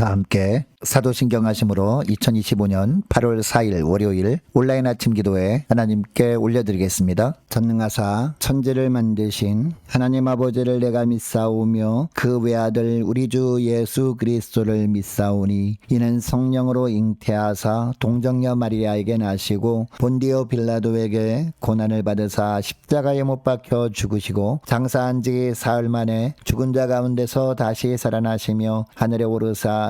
다 함께 사도신경 하심으로 2025년 8월 4일 월요일 온라인 아침 기도에 하나님께 올려드리겠습니다. 전능하사 천지를 만드신 하나님 아버지를 내가 믿사오며 그 외아들 우리 주 예수 그리스도를 믿사오니 이는 성령으로 잉태하사 동정녀 마리아에게 나시고 본디오 빌라도에게 고난을 받으사 십자가에 못 박혀 죽으시고 장사한 지 사흘 만에 죽은 자 가운데서 다시 살아나시며 하늘에 오르사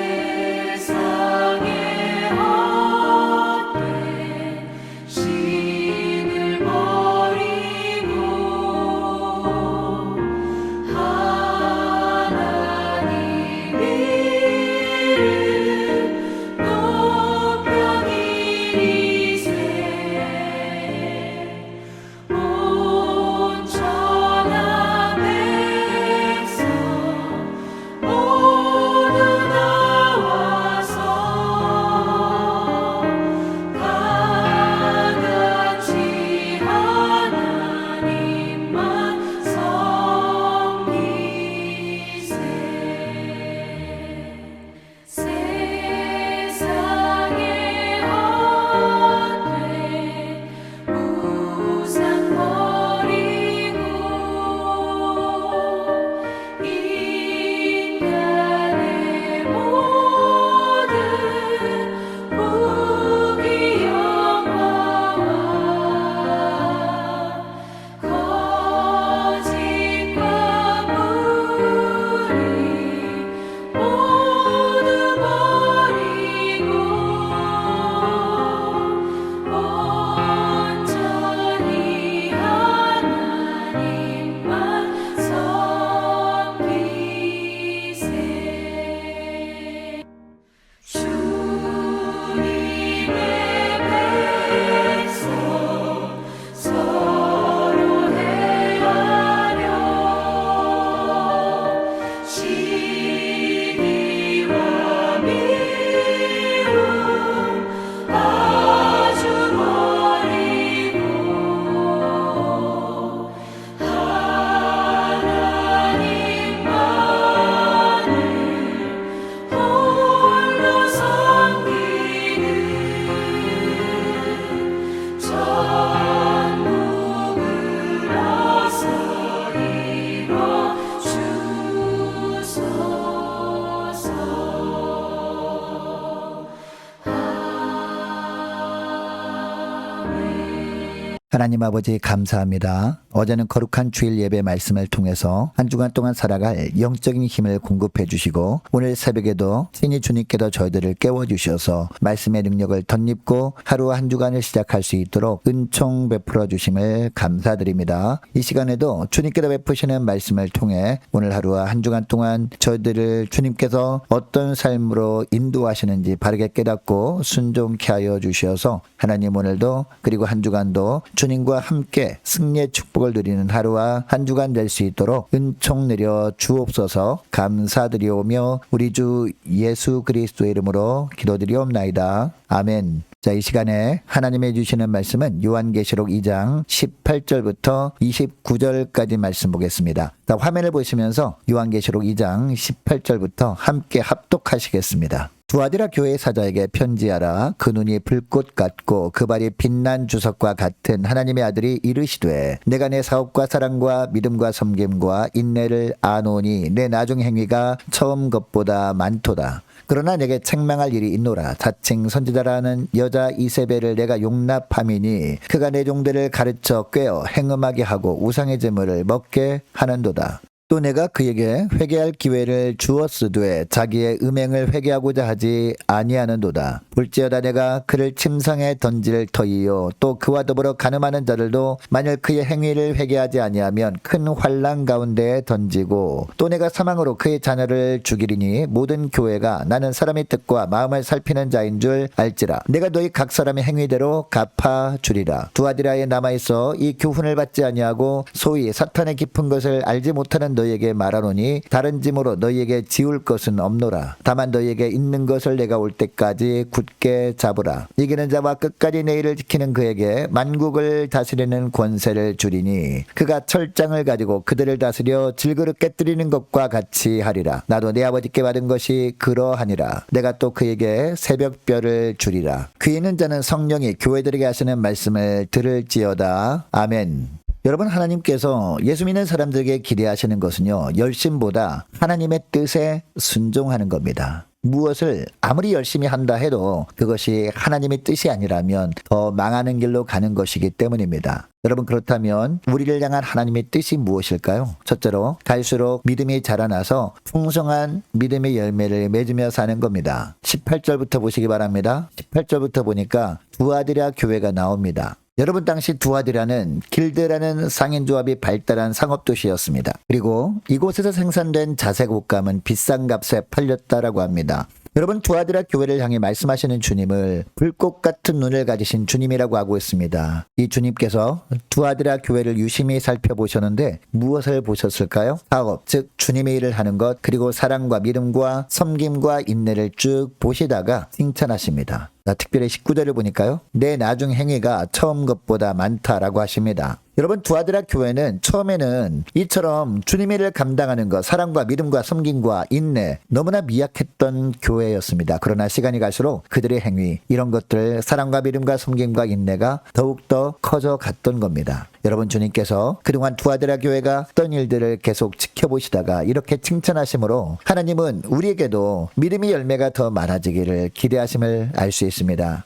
하나님 아버지 감사합니다. 어제는 거룩한 주일 예배 말씀을 통해서 한 주간 동안 살아갈 영적인 힘을 공급해 주시고 오늘 새벽에도 신이 주님께도 저희들을 깨워 주셔서 말씀의 능력을 덧입고 하루 한 주간을 시작할 수 있도록 은총 베풀어 주심을 감사드립니다. 이 시간에도 주님께서 베푸시는 말씀을 통해 오늘 하루와 한 주간 동안 저희들을 주님께서 어떤 삶으로 인도하시는지 바르게 깨닫고 순종케 하여 주셔서 하나님 오늘도 그리고 한 주간도 주님과 함께 승리의 축복 을 누리는 하루와 한 주간 될 수 있도록 은총 내려 주옵소서 감사드리오며 우리 주 예수 그리스도의 이름으로 기도드리옵나이다. 아멘. 자, 이 시간에 하나님의 주시는 말씀은 요한계시록 2장 18절부터 29절까지 말씀 보겠습니다. 자, 화면을 보시면서 요한계시록 2장 18절부터 함께 합독하시겠습니다. 두아디라 교회 사자에게 편지하라. 그 눈이 불꽃 같고 그 발이 빛난 주석과 같은 하나님의 아들이 이르시되 내가 내 사업과 사랑과 믿음과 섬김과 인내를 아노니 내 나중 행위가 처음 것보다 많도다. 그러나 내게 책망할 일이 있노라. 자칭 선지자라는 여자 이세벨을 내가 용납함이니 그가 내 종들을 가르쳐 꿰어 행음하게 하고 우상의 제물을 먹게 하는도다 또 내가 그에게 회개할 기회를 주었으되 자기의 음행을 회개하고자 하지 아니하는도다. 볼지어다 내가 그를 침상에 던질 터이요. 또 그와 더불어 가늠하는 자들도 만일 그의 행위를 회개하지 아니하면 큰 환란 가운데에 던지고 또 내가 사망으로 그의 자녀를 죽이리니 모든 교회가 나는 사람의 뜻과 마음을 살피는 자인 줄 알지라. 내가 너희 각 사람의 행위대로 갚아 주리라. 두 아디라에 남아 있어 이 교훈을 받지 아니하고 소위 사탄의 깊은 것을 알지 못하는 너희에게 말하노니 다른 짐으로 너희에게 지울 것은 없노라. 다만 너희에게 있는 것을 내가 올 때까지 굳게 잡으라. 이기는 자와 끝까지 내 일을 지키는 그에게 만국을 다스리는 권세를 주리니 그가 철장을 가지고 그들을 다스려 질그릇 깨뜨리는 것과 같이 하리라. 나도 내 아버지께 받은 것이 그러하니라. 내가 또 그에게 새벽별을 주리라. 귀 있는 자는 성령이 교회들에게 하시는 말씀을 들을지어다. 아멘 여러분 하나님께서 예수 믿는 사람들에게 기대하시는 것은요 열심보다 하나님의 뜻에 순종하는 겁니다. 무엇을 아무리 열심히 한다 해도 그것이 하나님의 뜻이 아니라면 더 망하는 길로 가는 것이기 때문입니다. 여러분 그렇다면 우리를 향한 하나님의 뜻이 무엇일까요? 첫째로 갈수록 믿음이 자라나서 풍성한 믿음의 열매를 맺으며 사는 겁니다. 18절부터 보시기 바랍니다. 18절부터 보니까 두아디라 교회가 나옵니다. 여러분 당시 두아디라는 길드라는 상인조합이 발달한 상업도시였습니다. 그리고 이곳에서 생산된 자색 옷감은 비싼 값에 팔렸다라고 합니다. 여러분 두아디라 교회를 향해 말씀하시는 주님을 불꽃 같은 눈을 가지신 주님이라고 하고 있습니다. 이 주님께서 두아디라 교회를 유심히 살펴보셨는데 무엇을 보셨을까요? 사업, 즉 주님의 일을 하는 것 그리고 사랑과 믿음과 섬김과 인내를 쭉 보시다가 칭찬하십니다. 자, 특별히 19절을 보니까요. 내 나중 행위가 처음 것보다 많다라고 하십니다. 여러분 두아드라 교회는 처음에는 이처럼 주님의 일을 감당하는 것, 사랑과 믿음과 섬김과 인내 너무나 미약했던 교회였습니다. 그러나 시간이 갈수록 그들의 행위 이런 것들 사랑과 믿음과 섬김과 인내가 더욱더 커져 갔던 겁니다. 여러분 주님께서 그동안 두아드라 교회가 했던 일들을 계속 지켜보시다가 이렇게 칭찬하심으로 하나님은 우리에게도 믿음의 열매가 더 많아지기를 기대하심을 알 수 있습니다.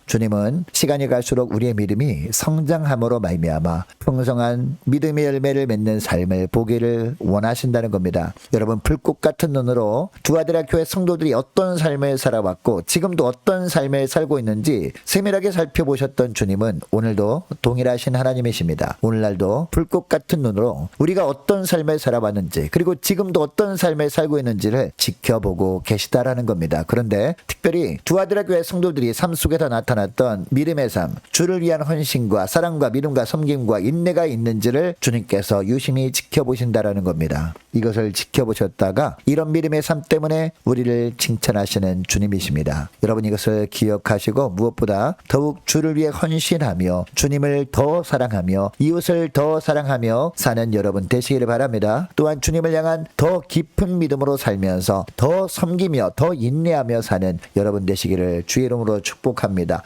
주님은 시간이 갈수록 우리의 믿음이 성장함으로 말미암아 풍성한 믿음의 열매를 맺는 삶을 보기를 원하신다는 겁니다. 여러분 불꽃 같은 눈으로 두아드라 교회 성도들이 어떤 삶을 살아왔고 지금도 어떤 삶을 살고 있는지 세밀하게 살펴보셨던 주님은 오늘도 동일하신 하나님이십니다. 오늘날도 불꽃 같은 눈으로 우리가 어떤 삶을 살아왔는지 그리고 지금도 어떤 삶을 살고 있는지를 지켜보고 계시다라는 겁니다. 그런데 특별히 두아드라 교회 성도들이 삶 속에서 나타났던 믿음의 삶, 주를 위한 헌신과 사랑과 믿음과 섬김과 인내가 있는지를 주님께서 유심히 지켜보신다라는 겁니다. 이것을 지켜보셨다가 이런 믿음의 삶 때문에 우리를 칭찬하시는 주님이십니다. 여러분 이것을 기억하시고 무엇보다 더욱 주를 위해 헌신하며 주님을 더 사랑하며 이웃을 더 사랑하며 사는 여러분 되시기를 바랍니다. 또한 주님을 향한 더 깊은 믿음으로 살면서 더 섬기며 더 인내하며 사는 여러분 되시기를 주의 이름으로 축복합니다.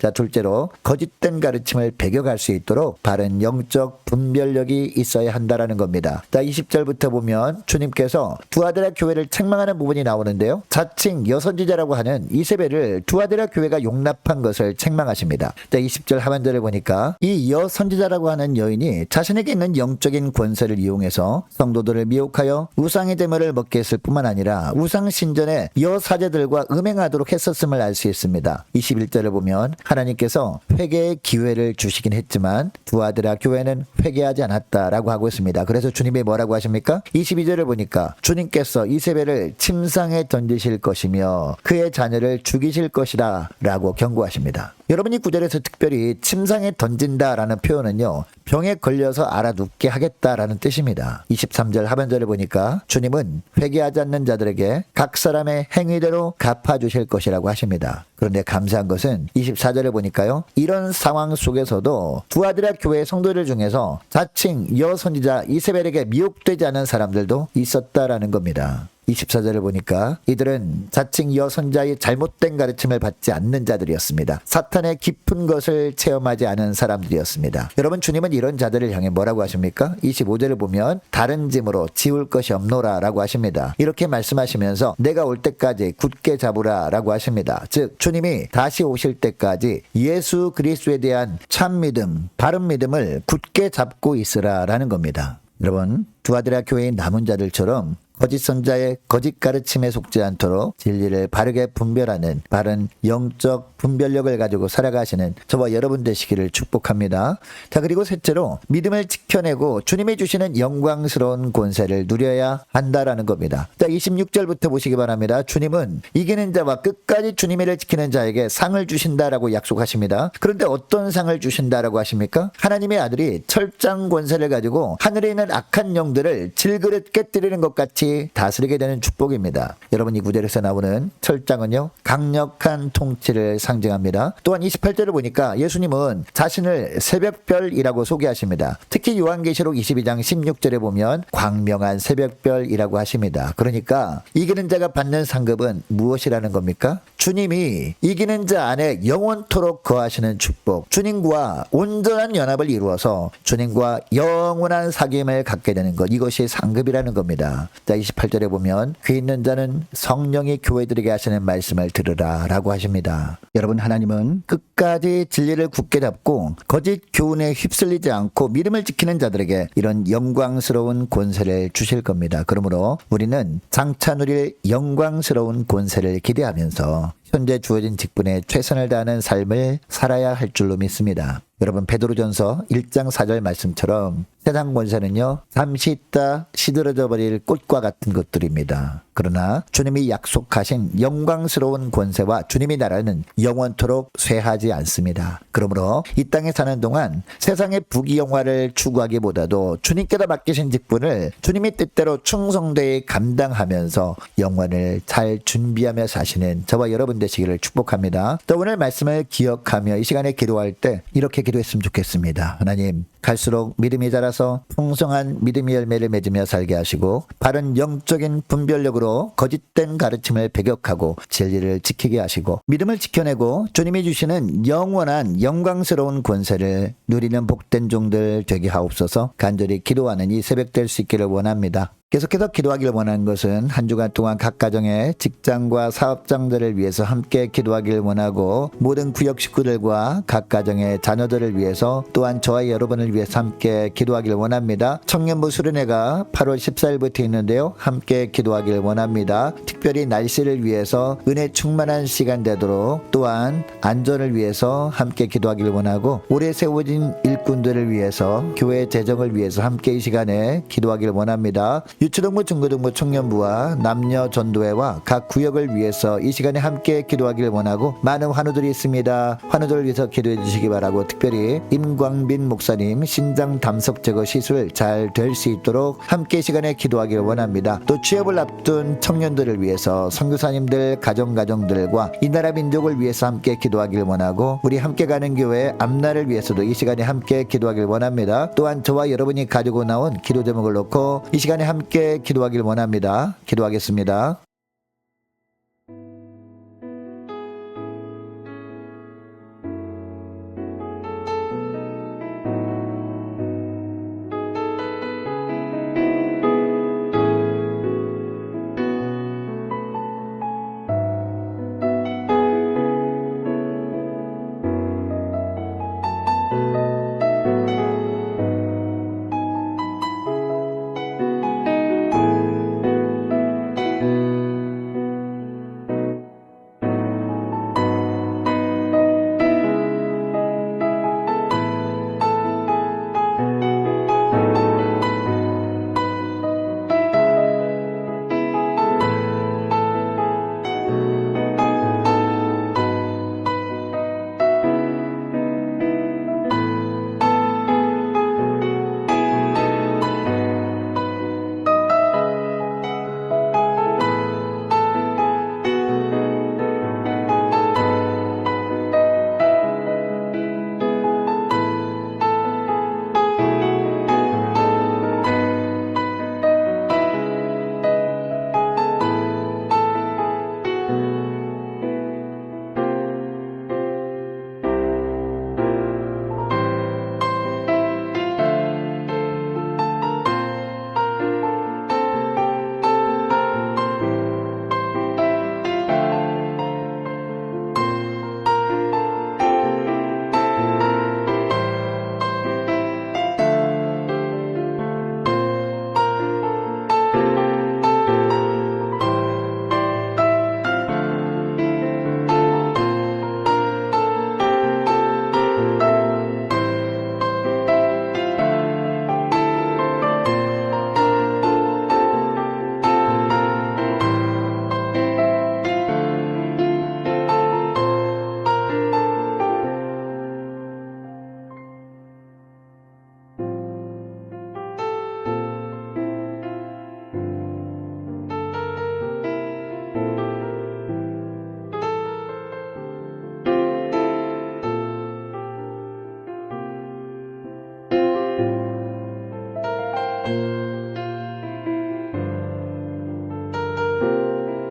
자, 둘째로 거짓된 가르침을 배격할 수 있도록 바른 영적 분별력이 있어야 한다라는 겁니다. 자, 20절부터 보면 주님께서 두아드라 교회를 책망하는 부분이 나오는데요. 자칭 여선지자라고 하는 이세벨을 두아드라 교회가 용납한 것을 책망하십니다. 자, 20절 하반절을 보니까 이 여선지자라고 하는 여인이 자신에게 있는 영적인 권세를 이용해서 성도들을 미혹하여 우상의 제물을 먹게 했을 뿐만 아니라 우상 신전에 여사제들과 음행하도록 했었음을 알 수 있습니다. 21절을 보면 하나님께서 회개의 기회를 주시긴 했지만 두아드라 교회는 회개하지 않았다라고 하고 있습니다. 그래서 주님이 뭐라고 하십니까? 22절을 보니까 주님께서 이세벨을 침상에 던지실 것이며 그의 자녀를 죽이실 것이다 라고 경고하십니다. 여러분이 구절에서 특별히 침상에 던진다라는 표현은요. 병에 걸려서 알아눕게 하겠다라는 뜻입니다. 23절 하반절을 보니까 주님은 회개하지 않는 자들에게 각 사람의 행위대로 갚아주실 것이라고 하십니다. 그런데 감사한 것은 24절을 보니까요. 이런 상황 속에서도 두아드라 교회 성도들 중에서 자칭 여선지자 이세벨에게 미혹되지 않은 사람들도 있었다라는 겁니다. 24절을 보니까 이들은 자칭 여선자의 잘못된 가르침을 받지 않는 자들이었습니다. 사탄의 깊은 것을 체험하지 않은 사람들이었습니다. 여러분 주님은 이런 자들을 향해 뭐라고 하십니까? 25절을 보면 다른 짐으로 지울 것이 없노라 라고 하십니다. 이렇게 말씀하시면서 내가 올 때까지 굳게 잡으라 라고 하십니다. 즉 주님이 다시 오실 때까지 예수 그리스도에 대한 참 믿음, 바른 믿음을 굳게 잡고 있으라 라는 겁니다. 여러분 두아드라 교회의 남은 자들처럼 거짓 선자의 거짓 가르침에 속지 않도록 진리를 바르게 분별하는 바른 영적 분별력을 가지고 살아가시는 저와 여러분 되시기를 축복합니다. 자 그리고 셋째로 믿음을 지켜내고 주님이 주시는 영광스러운 권세를 누려야 한다라는 겁니다. 자 26절부터 보시기 바랍니다. 주님은 이기는 자와 끝까지 주님의 를 지키는 자에게 상을 주신다라고 약속하십니다. 그런데 어떤 상을 주신다라고 하십니까? 하나님의 아들이 철장 권세를 가지고 하늘에 있는 악한 영들을 질그릇 깨뜨리는 것 같이 다스리게 되는 축복입니다. 여러분 이 구절에서 나오는 철장은요 강력한 통치를 상징합니다. 또한 28절을 보니까 예수님은 자신을 새벽별이라고 소개하십니다. 특히 요한계시록 22장 16절에 보면 광명한 새벽별이라고 하십니다. 그러니까 이기는 자가 받는 상급은 무엇이라는 겁니까? 주님이 이기는 자 안에 영원토록 거하시는 축복, 주님과 온전한 연합을 이루어서 주님과 영원한 사귐을 갖게 되는 것, 이것이 상급이라는 겁니다. 자, 28절에 보면 귀 있는 자는 성령이 교회들에게 하시는 말씀을 들으라 라고 하십니다. 여러분 하나님은 끝까지 진리를 굳게 잡고 거짓 교훈에 휩쓸리지 않고 믿음을 지키는 자들에게 이런 영광스러운 권세를 주실 겁니다. 그러므로 우리는 장차 누릴 영광스러운 권세를 기대하면서 현재 주어진 직분에 최선을 다하는 삶을 살아야 할 줄로 믿습니다. 여러분 베드로전서 1장 4절 말씀처럼 세상 권세는요 잠시 있다 시들어져 버릴 꽃과 같은 것들입니다. 그러나 주님이 약속하신 영광스러운 권세와 주님의 나라는 영원토록 쇠하지 않습니다. 그러므로 이 땅에 사는 동안 세상의 부귀영화를 추구하기보다도 주님께서 맡기신 직분을 주님의 뜻대로 충성되이 감당하면서 영원을 잘 준비하며 사시는 저와 여러분 되시기를 축복합니다. 또 오늘 말씀을 기억하며 이 시간에 기도할 때 이렇게 기도했으면 좋겠습니다. 하나님 갈수록 믿음이 자라서 풍성한 믿음의 열매를 맺으며 살게 하시고 바른 영적인 분별력으로 거짓된 가르침을 배격하고 진리를 지키게 하시고 믿음을 지켜내고 주님이 주시는 영원한 영광스러운 권세를 누리는 복된 종들 되게 하옵소서 간절히 기도하는 이 새벽 될 수 있기를 원합니다. 계속해서 기도하기를 원하는 것은 한 주간 동안 각 가정의 직장과 사업장들을 위해서 함께 기도하기를 원하고 모든 구역 식구들과 각 가정의 자녀들을 위해서 또한 저와 여러분을 위해서 함께 기도하기를 원합니다. 청년부 수련회가 8월 14일부터 있는데요. 함께 기도하기를 원합니다. 특별히 날씨를 위해서 은혜 충만한 시간 되도록 또한 안전을 위해서 함께 기도하기를 원하고 오래 세워진 일꾼들을 위해서 교회 재정을 위해서 함께 이 시간에 기도하기를 원합니다. 유초등부 중고등부 청년부와 남녀 전도회와 각 구역을 위해서 이 시간에 함께 기도하기를 원하고 많은 환우들이 있습니다. 환우들을 위해서 기도해 주시기 바라고 특별히 임광빈 목사님 신장 담석 제거 시술 잘 될 수 있도록 함께 이 시간에 기도하기를 원합니다. 또 취업을 앞둔 청년들을 위해서 선교사님들 가정 가정들과 이 나라 민족을 위해서 함께 기도하기를 원하고 우리 함께 가는 교회 앞날을 위해서도 이 시간에 함께 기도하기를 원합니다. 또한 저와 여러분이 가지고 나온 기도 제목을 놓고 이 시간에 함께 기도하기를 원합니다. 기도하겠습니다.